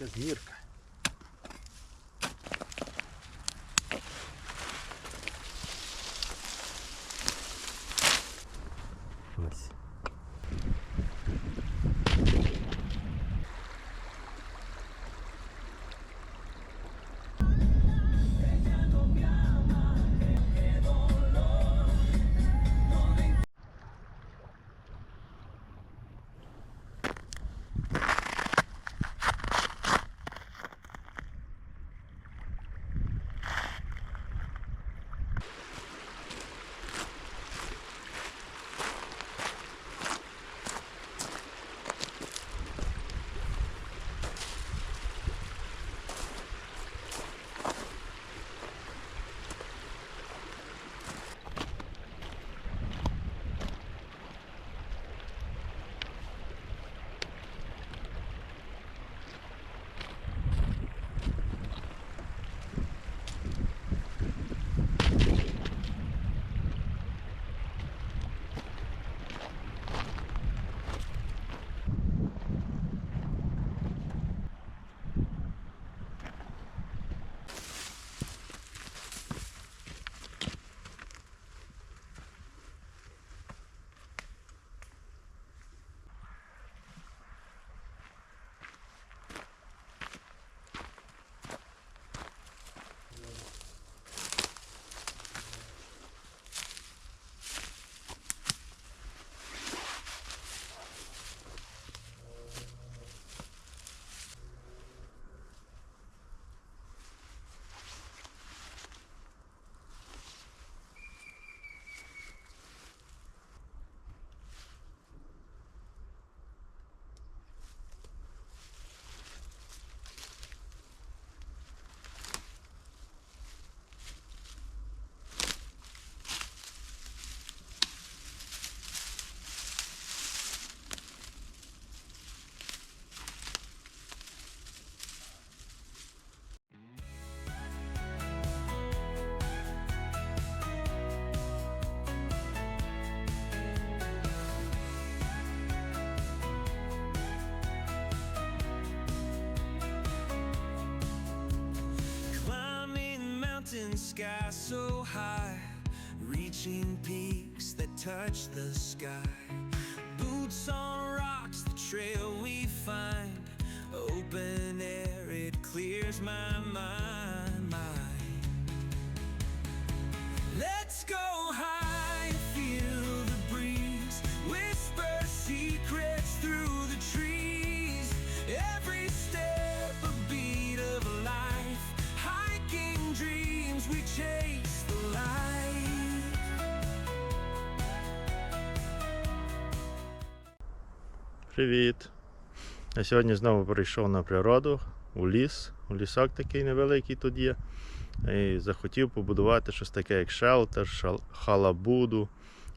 якась sky so high, reaching peaks that touch the sky. Boots on rocks, the trail we find. Open air, it clears my mind. mind. Let's go high, Привіт! Я сьогодні знову прийшов на природу, у ліс. У лісок такий невеликий тут є. І захотів побудувати щось таке, як шелтер, шал- халабуду,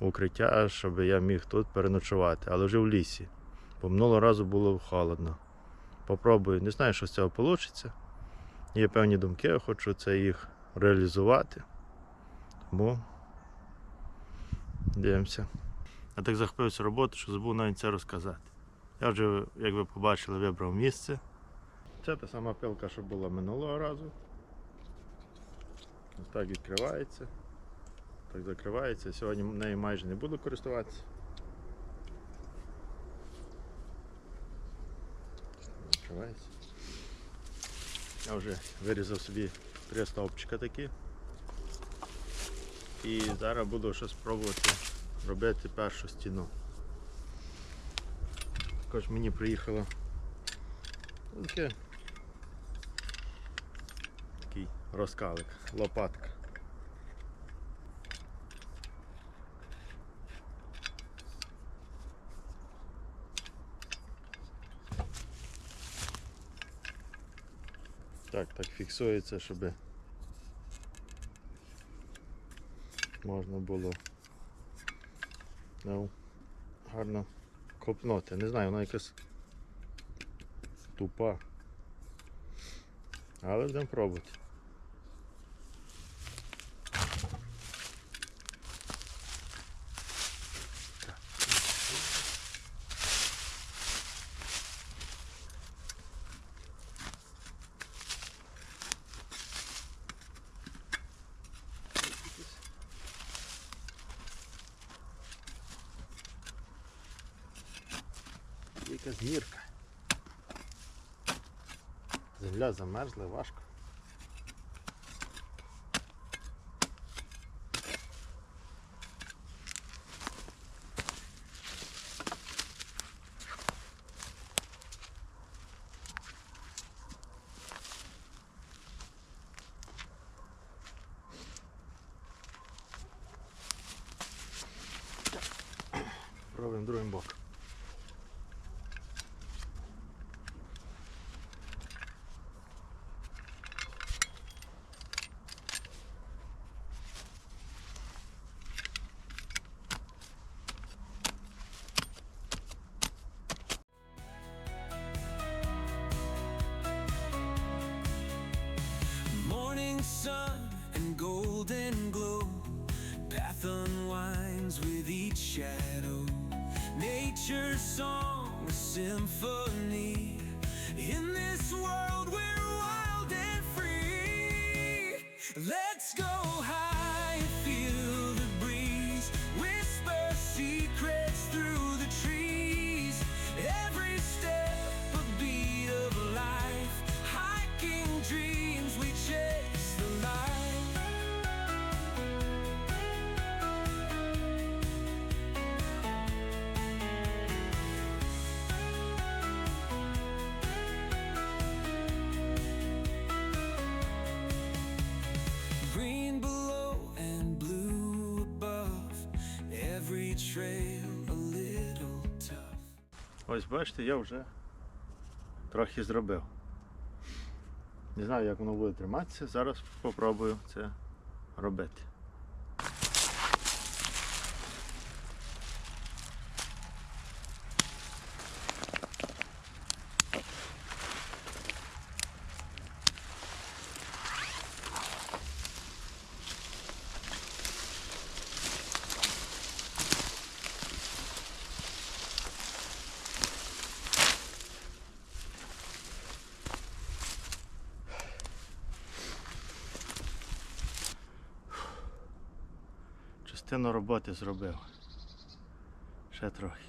укриття, щоб я міг тут переночувати, але вже в лісі. Бо минулого разу було холодно. Попробую, не знаю, що з цього вийде. Є певні думки, я хочу це їх реалізувати. Тому дивимося. Я так захопився роботу, що забув навіть це розказати. Я вже, як ви побачили, вибрав місце. Це та сама пилка, що була минулого разу. Ось так відкривається. Так закривається. Сьогодні нею майже не буду користуватися. Відкривається. Я вже вирізав собі три стовпчика такі. І зараз буду щось пробувати робити першу стіну. Також мені приїхало. Таке такий розкалик, лопатка. Так, так фіксується, щоб можна було. Ну, гарно копнути. Не знаю, вона якась тупа. Але будемо пробувати. якась гірка. Земля замерзла, важко. Ось бачите, я вже трохи зробив. Не знаю, як воно буде триматися. Зараз спробую це робити. Частину роботи зробив. Ще трохи.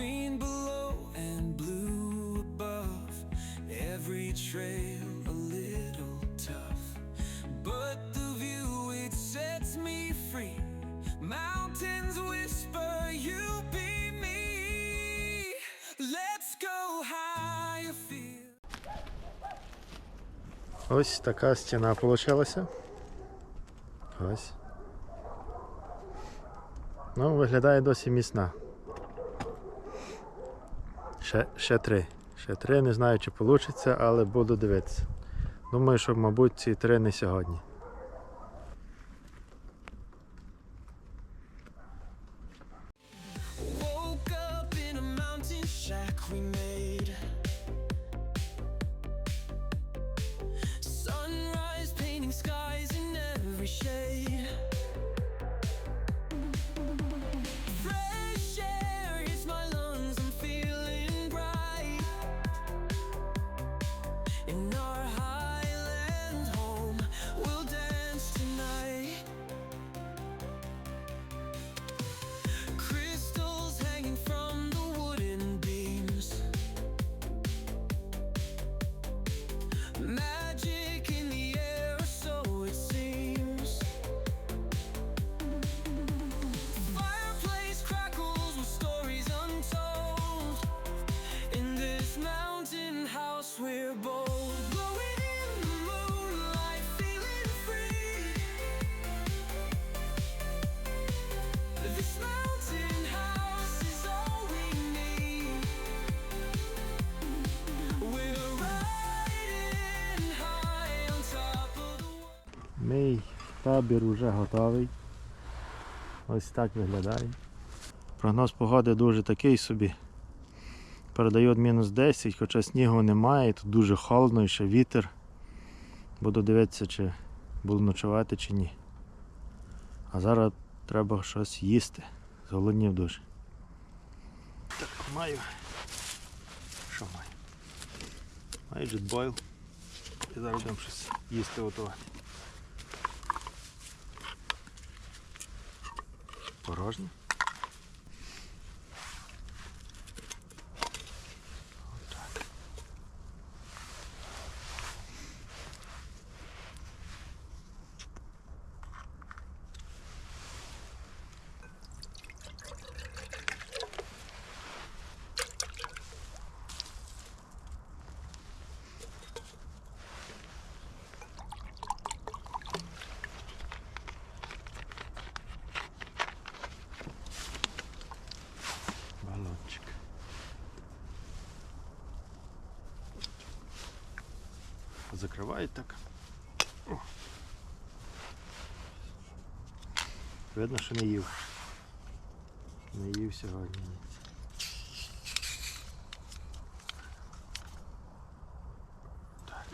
green below and blue above, every trail a little tough. But the view, it sets me free. Mountains whisper, you be me. Let's go higher feel. Ось така стіна получилася. Ось. Ну, виглядає досі міцна. Ще, ще три. Ще три, не знаю, чи вийде, але буду дивитися. Думаю, що, мабуть, ці три не сьогодні. mad Мій табір вже готовий. Ось так виглядає. Прогноз погоди дуже такий собі. Передають мінус 10, хоча снігу немає, тут дуже холодно і ще вітер. Буду дивитися, чи буду ночувати чи ні. А зараз треба щось їсти. Зголоднів дуже. Так, маю. Що маю? Маю джетбойл. І зараз будемо щось їсти готувати. Порожнє. Закривають так. Видно, що не їв. Не їв сьогодні. ні. Так.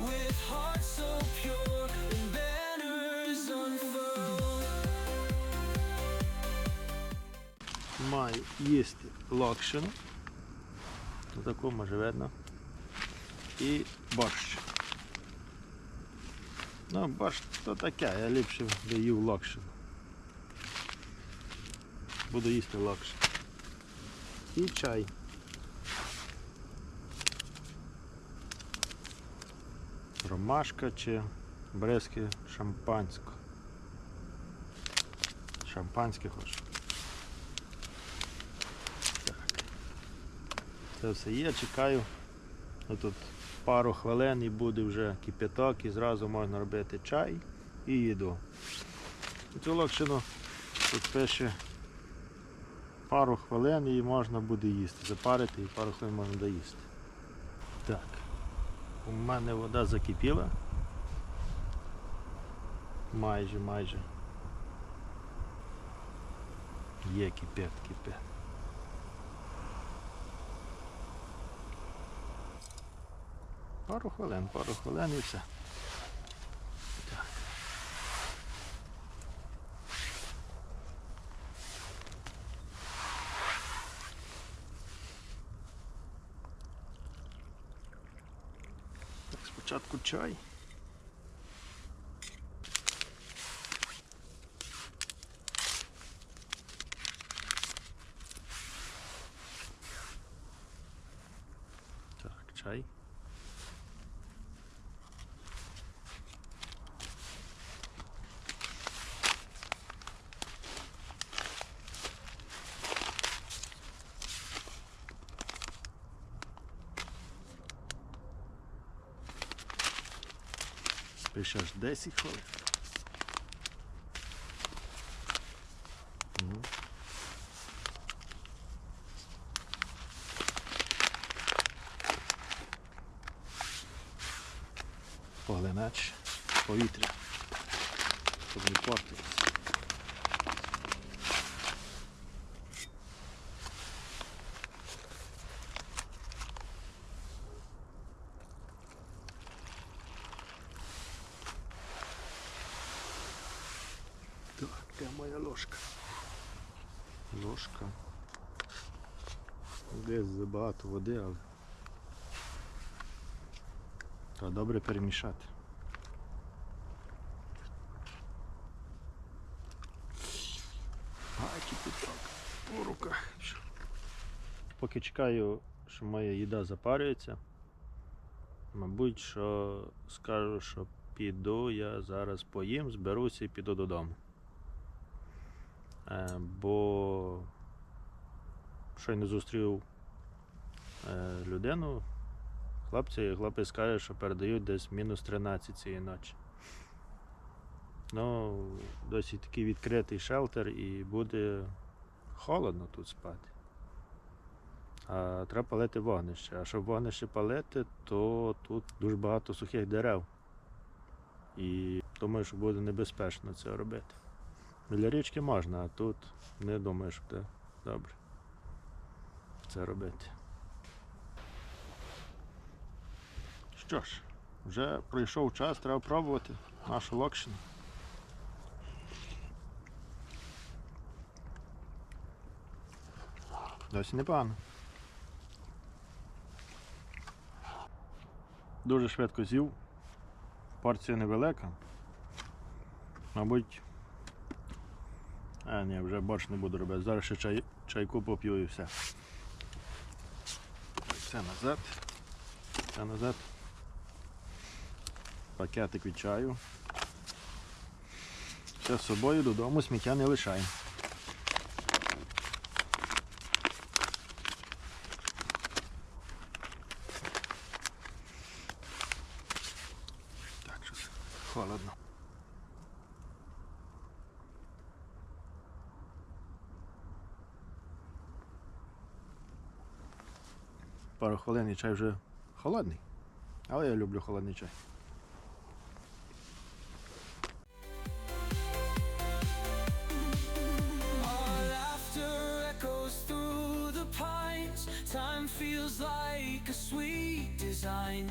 With hearts so pure І борщ. Ну, борщ то таке, я ліпше би їв локшину. Буду їсти локшину. І чай. Ромашка чи брезки шампанського. Шампанське хочу. Так. Це все є, чекаю. Ну, Тут пару хвилин і буде вже кипяток і зразу можна робити чай і їду. Цю локшину тут пише пару хвилин і можна буде їсти. Запарити і пару хвилин можна доїсти. Так. У мене вода закипіла. Майже, майже. Є кипять, кипять. Пару хвилин, пару хвилин і все. Так. Так, спочатку чай. Так, чай. Пише аж 10 хвилин. Поглинач повітря, щоб не портилося. Так, де моя ложка? Ложка. Десь забагато води, але треба добре перемішати. Ай, кипяток у руках. Поки чекаю, що моя їда запарюється, мабуть, що скажу, що піду я зараз поїм, зберуся і піду додому. Е, бо щойно зустрів е, людину, хлопця, і хлопець каже, що передають десь мінус 13 цієї ночі. Ну, досить такий відкритий шелтер і буде холодно тут спати. А треба палити вогнище. А щоб вогнище палити, то тут дуже багато сухих дерев. І думаю, що буде небезпечно це робити. Біля річки можна, а тут не думаю, що буде добре це робити. Що ж, вже пройшов час, треба пробувати нашу локшину. Досі непогано. Дуже швидко з'їв. Порція невелика. Мабуть. А, ні, вже борщ не буду робити. Зараз ще чай, чайку поп'ю і все. Це назад. Це назад. Пакетик від чаю. Все з собою додому сміття не лишаємо. Так, щось холодно. Пару хвилин і чай вже холодний. Але я люблю холодний чай. Our laughter echoes through the pines. Time feels like a sweet design.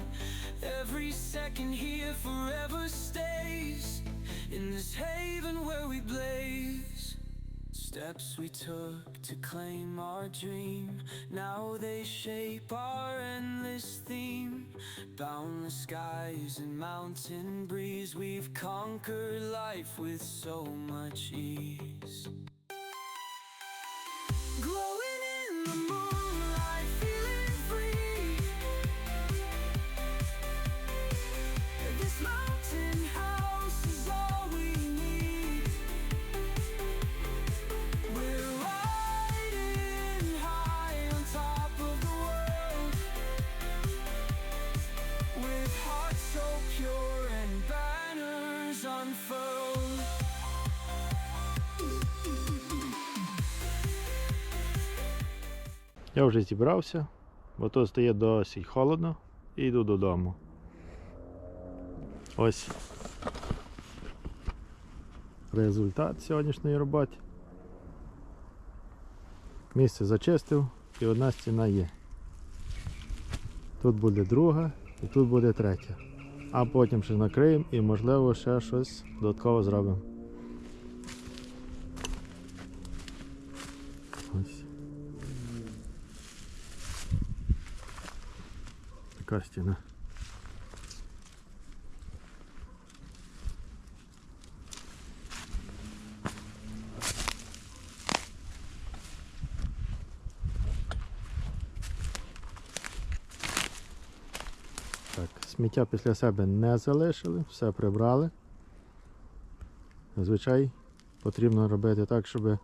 Every second here forever stays in this haven where we blaze. Steps we took to claim our dream. Now they shape our endless theme. Boundless skies and mountain breeze. We've conquered life with so much ease. Я вже зібрався, бо тут стає досить холодно і йду додому. Ось результат сьогоднішньої роботи. Місце зачистив і одна стіна є. Тут буде друга і тут буде третя. А потім ще накриємо і можливо ще щось додатково зробимо. Ось. Така стіна. Так, сміття після себе не залишили, все прибрали. Зазвичай потрібно робити так, щоб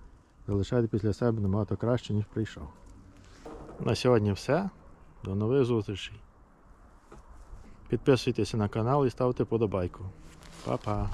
залишати після себе набагато краще, ніж прийшов. На сьогодні все. До нових зустрічей. Підписуйтеся на канал і ставте подобайку. Па-па.